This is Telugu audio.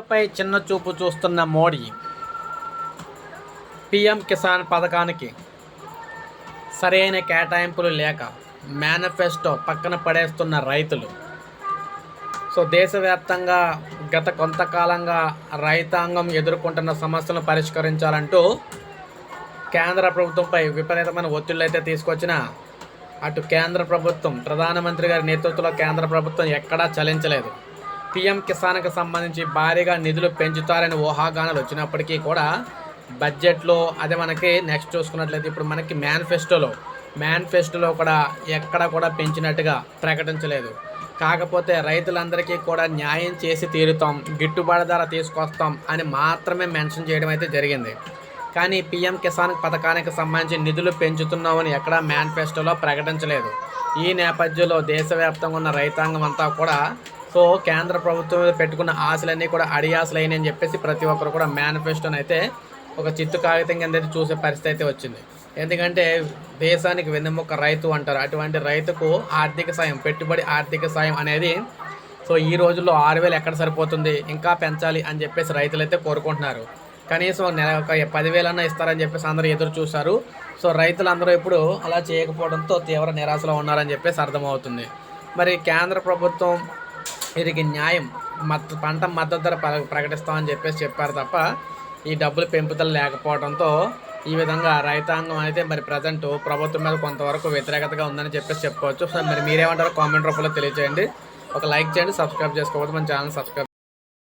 పై చిన్న చూపు చూస్తున్న మోడీ పిఎం కిసాన్ పథకానికి సరైన కేటాయింపులు లేక మేనిఫెస్టో పక్కన పడేస్తున్న రైతులు. సో దేశవ్యాప్తంగా గత కొంతకాలంగా రైతాంగం ఎదుర్కొంటున్న సమస్యలను పరిష్కరించాలంటూ కేంద్ర ప్రభుత్వంపై విపరీతమైన ఒత్తిళ్ళు అయితే తీసుకొచ్చిన అటు కేంద్ర ప్రభుత్వం ప్రధానమంత్రి గారి నేతృత్వంలో కేంద్ర ప్రభుత్వం ఎక్కడా చలించలేదు. పిఎం కిసాన్కి సంబంధించి భారీగా నిధులు పెంచుతారని ఊహాగానాలు వచ్చినప్పటికీ కూడా బడ్జెట్లో అదే మనకి నెక్స్ట్ చూసుకున్నట్లయితే ఇప్పుడు మనకి మేనిఫెస్టోలో మేనిఫెస్టోలో కూడా ఎక్కడ కూడా పెంచినట్టుగా ప్రకటించలేదు. కాకపోతే రైతులందరికీ కూడా న్యాయం చేసి తీరుతాం గిట్టుబాటు ధర తీసుకొస్తాం అని మాత్రమే మెన్షన్ చేయడం అయితే జరిగింది. కానీ పిఎం కిసాన్ పథకానికి సంబంధించి నిధులు పెంచుతున్నామని ఎక్కడా మేనిఫెస్టోలో ప్రకటించలేదు. ఈ నేపథ్యంలో దేశవ్యాప్తంగా ఉన్న రైతాంగం అంతా కూడా సో కేంద్ర ప్రభుత్వం మీద పెట్టుకున్న ఆశలన్నీ కూడా అడియాసలైనని అని చెప్పేసి ప్రతి ఒక్కరు కూడా మేనిఫెస్టోని అయితే ఒక చిత్తు కాగితం కింద అయితే చూసే పరిస్థితి అయితే వచ్చింది. ఎందుకంటే దేశానికి వెన్నెముక రైతు అంటారు. అటువంటి రైతుకు ఆర్థిక సాయం పెట్టుబడి ఆర్థిక సాయం అనేది సో ఈ రోజుల్లో ఆరు వేలు ఎక్కడ సరిపోతుంది? ఇంకా పెంచాలి అని చెప్పేసి రైతులు అయితే కోరుకుంటున్నారు. కనీసం నెల ఒక పదివేలన్నా ఇస్తారని చెప్పేసి అందరూ ఎదురు చూశారు. సో రైతులందరూ ఇప్పుడు అలా చేయకపోవడంతో తీవ్ర నిరాశలో ఉన్నారని చెప్పేసి అర్థమవుతుంది. మరి కేంద్ర ప్రభుత్వం వీరికి న్యాయం మద్ద పంట మద్దతు ధర ప్ర- ప్రకటిస్తామని చెప్పేసి చెప్పారు తప్ప ఈ డబ్బులు పెంపుదల లేకపోవడంతో ఈ విధంగా రైతాంగం అయితే మరి ప్రజెంట్ ప్రభుత్వం మీద కొంతవరకు వ్యతిరేకతగా ఉందని చెప్పేసి చెప్పుకోవచ్చు. సో మరి మీరేమంటారో కామెంట్ రూపంలో తెలియజేయండి ఒక లైక్ చేయండి సబ్స్క్రైబ్ చేసుకోవద్దు. మన ఛానల్ సబ్స్క్రైబ్